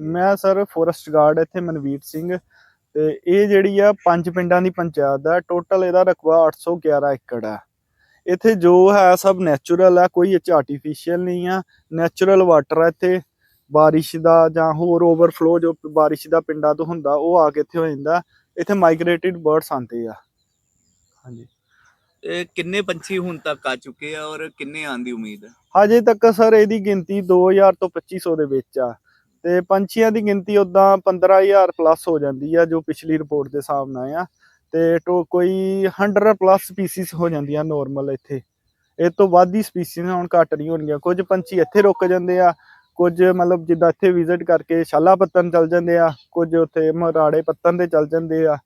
ਮੈਂ sir forest guard ਇੱਥੇ ਮਨਵੀਰ ਸਿੰਘ ਤੇ ਇਹ ਜਿਹੜੀ ਆ ਪੰਜ ਪਿੰਡਾਂ ਦੀ ਪੰਚਾਇਤ ਦਾ ਟੋਟਲ ਇਹਦਾ ਰਕਬਾ 811 ਏਕੜ ਆ। ਇੱਥੇ ਜੋ ਹੈ ਸਭ ਨੈਚੁਰਲ ਆ ਕੋਈ ਇਹ ਚ ਆਰਟੀਫੀਸ਼ੀਅਲ ਨਹੀਂ ਆ ਨੈਚੁਰਲ ਵਾਟਰ ਆ ਇੱਥੇ। ਬਾਰਿਸ਼ ਦਾ ਜਾਂ ਹੋਰ ਓਵਰਫਲੋ ਜੋ ਬਾਰਿਸ਼ ਦਾ ਪਿੰਡਾਂ ਤੋਂ ਹੁੰਦਾ ਉਹ ਆ ਕੇ ਇੱਥੇ ਹੋ ਜਾਂਦਾ। ਇੱਥੇ ਮਾਈਗ੍ਰੇਟਿਡ ਬਰਡਸ ਆਉਂਦੇ ਆ। ਹਾਂਜੀ। ਇਹ ਕਿੰਨੇ ਪੰਛੀ ਹੁਣ ਤੱਕ ਆ ਚੁੱਕੇ ਆ ਔਰ ਕਿੰਨੇ ਆਉਣ ਦੀ ਉਮੀਦ ਹੈ ਹਜੇ ਤੱਕ ਸਰ ਇਹਦੀ ਗਿਣਤੀ 2000 ਤੋਂ 2500 ਦੇ ਵਿੱਚ ਆ। ਤੇ ਪੰਛੀਆਂ ਦੀ ਗਿਣਤੀ ਉਦਾਂ 15000 ਪਲੱਸ ਹੋ ਜਾਂਦੀ ਆ ਜੋ ਪਿਛਲੀ ਰਿਪੋਰਟ ਦੇ ਹਿਸਾਬ ਨਾਲ ਆ। ਤੇ ਟੋ ਕੋਈ 100 ਪਲੱਸ ਸਪੀਸੀਜ਼ ਹੋ ਜਾਂਦੀਆਂ ਨਾਰਮਲ ਇੱਥੇ। ਇਹ ਤੋਂ ਵੱਧ ਹੀ ਸਪੀਸੀਜ਼ ਹੁਣ ਘੱਟ ਨਹੀਂ ਹੋਣਗੀਆਂ। ਕੁਝ ਪੰਛੀ ਇੱਥੇ ਰੁਕ ਜਾਂਦੇ ਆ ਕੁਝ ਮਤਲਬ ਜਿੱਦਾਂ ਇੱਥੇ ਵਿਜ਼ਿਟ ਕਰਕੇ ਸ਼ਾਲਾ ਪੱਤਨ ਚੱਲ ਜਾਂਦੇ ਆ ਕੁਝ ਉੱਥੇ ਮਰਾੜੇ ਪੱਤਨ ਤੇ ਚੱਲ ਜਾਂਦੇ ਆ।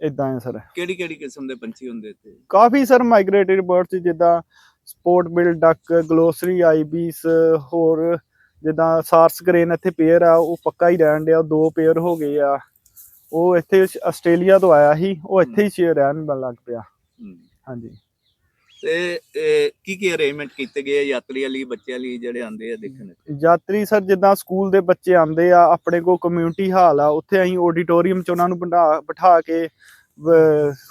ਇਦਾਂ ਹੈ ਸਰ। ਕਿਹੜੀ ਕਿਹੜੀ ਕਿਸਮ ਦੇ ਪੰਛੀ ਹੁੰਦੇ ਇੱਥੇ? ਕਾਫੀ ਸਰ ਮਾਈਗ੍ਰੇਟਡ ਬਰਡਸ ਜਿੱਦਾਂ spot billed duck glossy ibis ਹੋਰ ਜਿੱਦਾਂ ਸਾਰਸ ਗ੍ਰੇਨ ਇੱਥੇ ਪੇਅਰ ਆ ਉਹ ਪੱਕਾ ਹੀ ਰਹਿਣ ਡਿਆ ਦੋ ਪੇਅਰ ਹੋ ਗਏ ਆ। ਉਹ ਇੱਥੇ ਆਸਟ੍ਰੇਲੀਆ ਤੋਂ ਆਇਆ ਸੀ ਉਹ ਇੱਥੇ ਹੀ ਰਹਿਣ ਲੱਗ ਪਿਆ। ਹਾਂਜੀ। ਤੇ ਕੀ ਕੀ ਅਰੇਂਜਮੈਂਟ ਕੀਤੇ ਗਏ ਆ ਯਾਤਰੀਆਂ ਲਈ ਬੱਚਿਆਂ ਲਈ ਜਿਹੜੇ ਆਉਂਦੇ ਆ ਦੇਖਣ? ਯਾਤਰੀ ਸਰ ਜਿੱਦਾਂ ਸਕੂਲ ਦੇ ਬੱਚੇ ਆਉਂਦੇ ਆ ਆਪਣੇ ਕੋਲ ਕਮਿਊਨਿਟੀ ਹਾਲ ਆ ਉੱਥੇ ਅਸੀਂ ਆਡੀਟੋਰੀਅਮ 'ਚ ਉਹਨਾਂ ਨੂੰ ਬਿਠਾ ਬਿਠਾ ਕੇ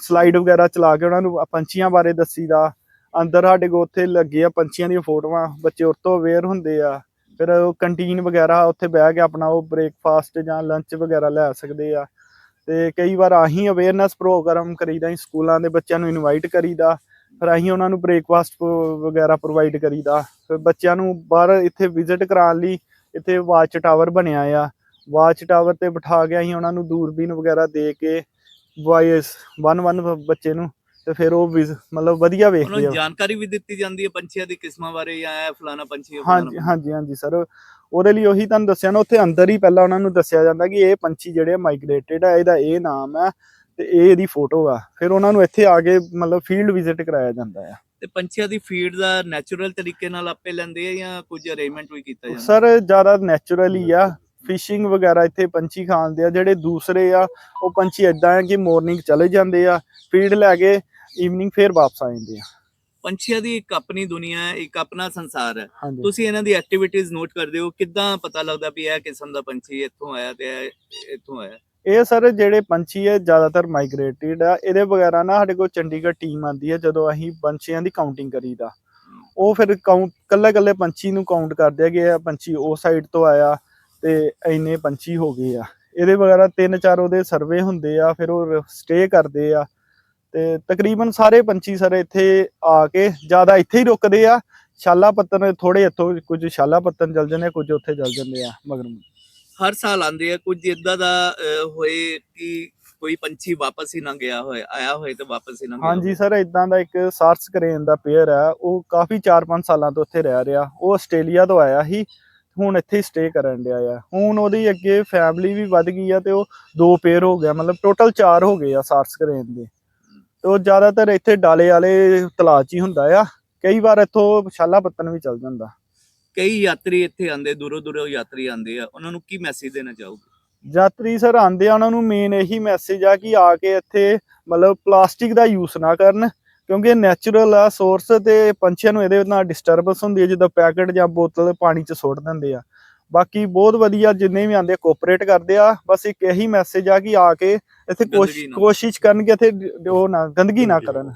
ਸਲਾਈਡ ਵਗੈਰਾ ਚਲਾ ਕੇ ਉਹਨਾਂ ਨੂੰ ਪੰਛੀਆਂ ਬਾਰੇ ਦੱਸੀਦਾ। ਅੰਦਰ ਸਾਡੇ ਕੋਲ ਉੱਥੇ ਲੱਗੇ ਆ ਪੰਛੀਆਂ ਦੀਆਂ ਫੋਟੋਆਂ ਬੱਚੇ ਤੋਂ ਅਵੇਅਰ ਹੁੰਦੇ ਆ। ਫਿਰ ਉਹ ਕੰਟੀਨ ਵਗੈਰਾ ਉੱਥੇ ਬਹਿ ਕੇ ਆਪਣਾ ਉਹ ਬ੍ਰੇਕਫਾਸਟ ਜਾਂ ਲੰਚ ਵਗੈਰਾ ਲੈ ਸਕਦੇ ਆ। ਤੇ ਕਈ ਵਾਰ ਆਹੀਂ ਅਵੇਅਰਨੈਸ ਪ੍ਰੋਗਰਾਮ ਕਰੀਦਾ, ਅਸੀਂ ਸਕੂਲਾਂ ਦੇ ਬੱਚਿਆਂ ਨੂੰ ਇਨਵਾਈਟ ਕਰੀਦਾ, ਫਿਰ ਅਸੀਂ ਉਹਨਾਂ ਨੂੰ ਬ੍ਰੇਕਫਾਸਟ ਵਗੈਰਾ ਪ੍ਰੋਵਾਈਡ ਕਰੀਦਾ। ਫਿਰ ਬੱਚਿਆਂ ਨੂੰ ਬਾਹਰ ਇੱਥੇ ਵਿਜ਼ਿਟ ਕਰਾਉਣ ਲਈ ਇੱਥੇ ਵਾਚ ਟਾਵਰ ਬਣਿਆ ਆ। ਵਾਚ ਟਾਵਰ ਤੇ ਬਿਠਾ ਕੇ ਅਸੀਂ ਉਹਨਾਂ ਨੂੰ ਦੂਰਬੀਨ ਵਗੈਰਾ ਦੇ ਕੇ ਵਾਇਸ ਵਨ ਵਨ ਬੱਚੇ ਨੂੰ ਤੇ ਫਿਰ ਉਹ ਮਤਲਬ ਵਧੀਆ ਵੇਖਦੇ ਆ। ਜਾਣਕਾਰੀ ਵੀ ਦਿੱਤੀ ਜਾਂਦੀ ਹੈ ਪੰਛੀਆਂ ਦੀ ਕਿਸਮਾਂ ਬਾਰੇ ਜਾਂ ਇਹ ਫਲਾਣਾ ਪੰਛੀ ਹੈ, ਹਾਂਜੀ ਹਾਂਜੀ ਹਾਂਜੀ ਸਰ। ਉਹਦੇ ਲਈ ਉਹੀ ਤੁਹਾਨੂੰ ਦੱਸਿਆ ਨਾ ਉੱਥੇ ਅੰਦਰ ਹੀ ਪਹਿਲਾਂ ਉਹਨਾਂ ਨੂੰ ਦੱਸਿਆ ਜਾਂਦਾ ਕਿ ਇਹ ਪੰਛੀ ਜਿਹੜੇ ਮਾਈਗ੍ਰੇਟਡ ਆ ਇਹਦਾ ਇਹ ਨਾਮ ਆ ਤੇ ਇਹ ਇਹਦੀ ਫੋਟੋ ਆ। ਫਿਰ ਉਹਨਾਂ ਨੂੰ ਇੱਥੇ ਆ ਕੇ ਮਤਲਬ ਫੀਲਡ ਵਿਜ਼ਿਟ ਕਰਾਇਆ ਜਾਂਦਾ ਆ। ਤੇ ਪੰਛੀਆਂ ਦੀ ਫੀਡ ਦਾ ਨੈਚੁਰਲ ਤਰੀਕੇ ਨਾਲ ਆਪੇ ਲੈਂਦੇ ਆ ਜਾਂ ਕੁਝ ਅਰੇਂਜਮੈਂਟ ਵੀ ਕੀਤਾ ਜਾਂਦਾ? ਸਰ ਜ਼ਿਆਦਾ ਨੈਚੁਰਲ ਹੀ ਆ। ਫਿਸ਼ਿੰਗ ਵਗੈਰਾ ਇੱਥੇ ਪੰਛੀ ਖਾਂਦੇ ਆ ਜਿਹੜੇ ਦੂਸਰੇ ਆ ਉਹ ਪੰਛੀ ਇਦਾਂ ਆ ਕਿ ਮਾਰਨਿੰਗ ਚਲੇ ਜਾਂਦੇ ਆ ਫੀਡ ਲੈ ਕੇ ਈਵਨਿੰਗ ਫੇਰ ਵਾਪਸ ਆ ਜਾਂਦੇ ਆ। ਪੰਛੀਆਂ ਦੀ ਇੱਕ ਆਪਣੀ ਦੁਨੀਆ ਹੈ ਇੱਕ ਆਪਣਾ ਸੰਸਾਰ ਹੈ। ਹਾਂਜੀ। ਤੁਸੀਂ ਇਹਨਾਂ ਦੀ ਐਕਟੀਵਿਟੀਜ਼ ਨੋਟ ਕਰਦੇ ਹੋ ਕਿੱਦਾਂ ਪਤਾ ਲੱਗਦਾ ਵੀ ਇਹ ਕਿਸਮ ਦਾ ਪੰਛੀ ਇੱਥੋਂ ਆਇਆ ਤੇ ਇਹ ਇੱਥੋਂ ਆਇਆ? ਇਹ ਸਰ ਜਿਹੜੇ ਪੰਛੀ ਹੈ ਜ਼ਿਆਦਾਤਰ ਮਾਈਗ੍ਰੇਟਿਡ ਆ ਇਹਦੇ ਵਗੈਰਾ ਨਾ ਸਾਡੇ ਕੋਲ ਚੰਡੀਗੜ੍ਹ ਟੀਮ ਆਂਦੀ ਹੈ ਜਦੋਂ ਅਸੀਂ ਪੰਛੀਆਂ ਦੀ ਕਾਊਂਟਿੰਗ ਕਰੀਦਾ। ਉਹ ਫਿਰ ਕਾਊਂਟ ਕੱਲੇ ਕੱਲੇ ਪੰਛੀ ਨੂੰ ਕਾਊਂਟ ਕਰਦੇ ਆ ਕਿ ਇਹ ਪੰਛੀ ਉਸ ਸਾਈਡ ਤੋਂ ਆਇਆ ਤੇ ਇੰਨੇ ਪੰਛੀ ਹੋ ਗਏ ਆ। ਇਹਦੇ ਵਗੈਰਾ ਤਿੰਨ ਚਾਰ ਉਹਦੇ ਸਰਵੇ ਹੁੰਦੇ ਆ ਫਿਰ ਉਹ ਸਟੇ ਕਰਦੇ ਆ। ਤੇ ਤਕਰੀਬਨ ਸਾਰੇ ਪੰਛੀ ਸਰ ਇੱਥੇ ਆ ਕੇ ਜ਼ਿਆਦਾ ਇੱਥੇ ਹੀ ਰੁਕਦੇ ਆ। ਸ਼ਾਲਾ ਪੱਤਨ ਥੋੜੇ ਇੱਥੋਂ ਕੁਝ ਸ਼ਾਲਾ ਪੱਤਨ ਚੱਲ ਜਾਂਦੇ ਆ ਕੁਝ ਉੱਥੇ ਚੱਲ ਜਾਂਦੇ ਆ ਮਗਰ ਹਰ ਸਾਲ ਆਉਂਦੇ ਆ ਕੁਝ ਇਦਾਂ ਦਾ ਹੋਏ ਕਿ ਕੋਈ ਪੰਛੀ ਵਾਪਸ ਹੀ ਨਾ ਗਿਆ ਹੋਏ ਆਇਆ ਹੋਏ ਤੇ ਵਾਪਸ ਹੀ ਨਾ ਗਿਆ ਹਾਂਜੀ। ਸਰ ਇਦਾਂ ਦਾ ਇੱਕ ਸਾਰਸ ਕਰੇਨ ਦਾ ਪੇਅਰ ਹੈ ਉਹ ਕਾਫੀ 4-5 ਸਾਲਾਂ ਤੋਂ ਉੱਥੇ ਰਹਿ ਰਿਹਾ। ਉਹ ਆਸਟ੍ਰੇਲੀਆ ਤੋਂ ਆਇਆ ਸੀ। ਹੁਣ ਇੱਥੇ ਹੀ ਸਟੇ ਕਰਨ ਡਿਆ ਆ। ਹੁਣ ਉਹਦੀ ਅੱਗੇ ਫੈਮਿਲੀ ਵੀ ਵੱਧ ਗਈ ਆ ਤੇ ਉਹ ਦੋ ਪੇਅਰ ਹੋ ਗਿਆ ਮਤਲਬ ਟੋਟਲ 4 ਹੋ ਗਏ ਆ ਸਾਰਸ ਕਰੇਨ ਦੇ। ਤੇ ਉਹ ਜ਼ਿਆਦਾਤਰ ਇੱਥੇ ਡਾਲੇ ਵਾਲੇ ਤਲਾਅ 'ਚ ਹੀ ਹੁੰਦਾ ਆ। ਕਈ ਵਾਰ ਇੱਥੋਂ ਸ਼ਾਲਾ ਪੱਤਨ ਵੀ ਚੱਲ ਜਾਂਦਾ। ਕਈ ਯਾਤਰੀ ਇੱਥੇ ਆਉਂਦੇ ਦੂਰੋਂ ਦੂਰੋਂ ਯਾਤਰੀ ਆਉਂਦੇ ਆ। ਉਹਨਾਂ ਨੂੰ ਕੀ ਮੈਸੇਜ ਦੇਣਾ ਚਾਹੋਗੇ? ਯਾਤਰੀ ਸਰ ਆਂਦੇ ਆ ਉਹਨਾਂ ਨੂੰ ਮੇਨ ਇਹੀ ਮੈਸੇਜ ਆ ਕਿ ਆ ਕੇ ਇੱਥੇ ਮਤਲਬ ਪਲਾਸਟਿਕ ਦਾ ਯੂਜ਼ ਨਾ ਕਰਨ। ਕਿਉਂਕਿ ਇਹ ਨੈਚੁਰਲ ਆ ਸੋਰਸ ਤੇ ਪੰਛੀਆਂ ਨੂੰ ਇਹਦੇ ਨਾਲ ਡਿਸਟਰਬੈਂਸ ਹੁੰਦੀ ਹੈ ਜਦੋਂ ਪੈਕਟ ਜਾਂ ਬੋਤਲ ਪਾਣੀ 'ਚ ਸੁੱਟ ਦਿੰਦੇ ਆ ਬਾਕੀ ਬਹੁਤ ਵਧੀਆ ਜਿੰਨੇ ਵੀ ਆਂਦੇ ਕੋਆਪਰੇਟ ਕਰਦੇ ਆ ਬਸ ਇੱਕ ਇਹੀ ਮੈਸੇਜ ਆ ਕਿ ਆ ਕੇ ਇੱਥੇ। ਕੋਸ਼ਿਸ਼ ਕਰਨ ਕਿ ਇੱਥੇ ਉਹ ਨਾ ਗੰਦਗੀ ਨਾ ਕਰਨ